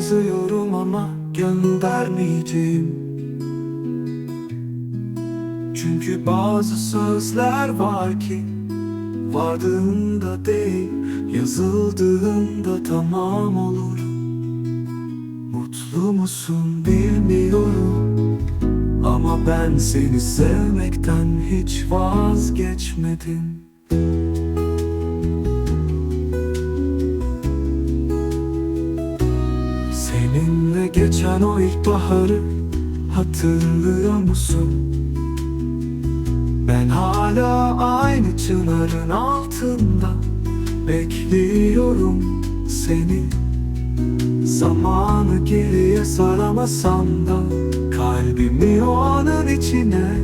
yazıyorum ama göndermeyeceğim. Çünkü bazı sözler var ki Vardığında değil Yazıldığında tamam olur. Mutlu musun bilmiyorum Ama ben seni sevmekten hiç vazgeçmedim Seninle geçen o ilkbaharı hatırlıyor musun? Ben hala aynı çınarın altında Bekliyorum seni. Zamanı geriye saramasam da Kalbimi o anın içine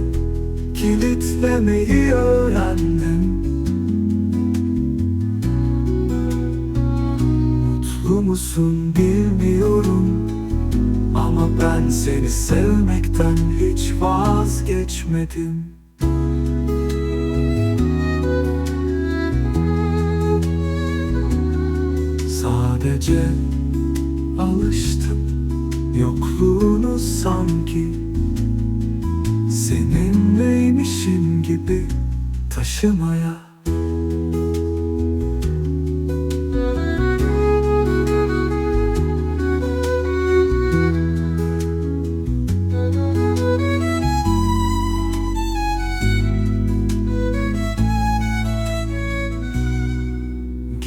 Kilitlemeyi öğrendim. Mutlu musun bilmiyorum ben seni sevmekten hiç vazgeçmedim. Sadece alıştım Yokluğunu sanki. Seninleymişim gibi taşımaya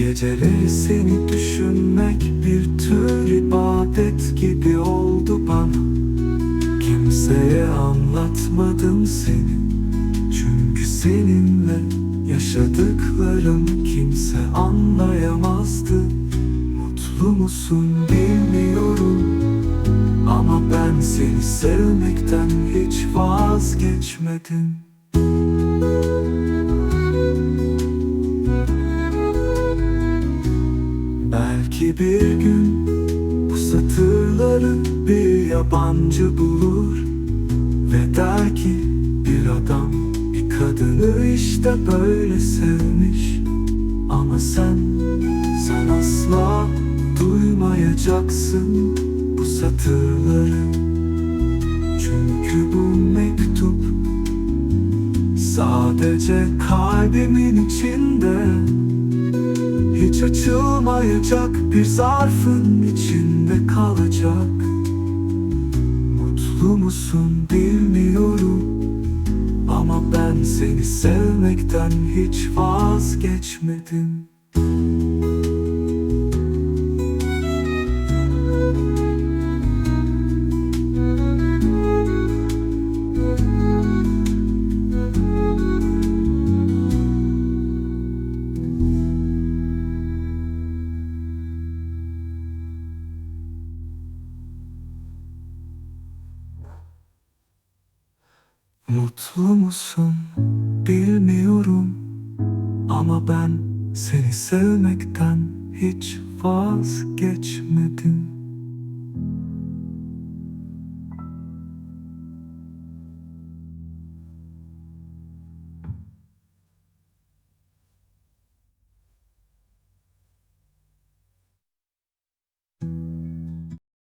Geceleri seni düşünmek bir tür ibadet gibi oldu bana. Kimseye anlatmadım seni. Çünkü seninle yaşadıklarım kimse anlayamazdı. Mutlu musun bilmiyorum. Ama ben seni sevmekten hiç vazgeçmedim satırları bir yabancı bulur. Ve der ki bir adam bir kadını işte böyle sevmiş. Ama sen, sen asla duymayacaksın bu satırları. Çünkü bu sadece kalbimin içinde. Hiç açılmayacak bir zarfın içinde kalacak. Mutlu musun bilmiyorum. Ama ben seni sevmekten hiç vazgeçmedim Mutlu musun bilmiyorum Ama ben seni sevmekten hiç vazgeçmedim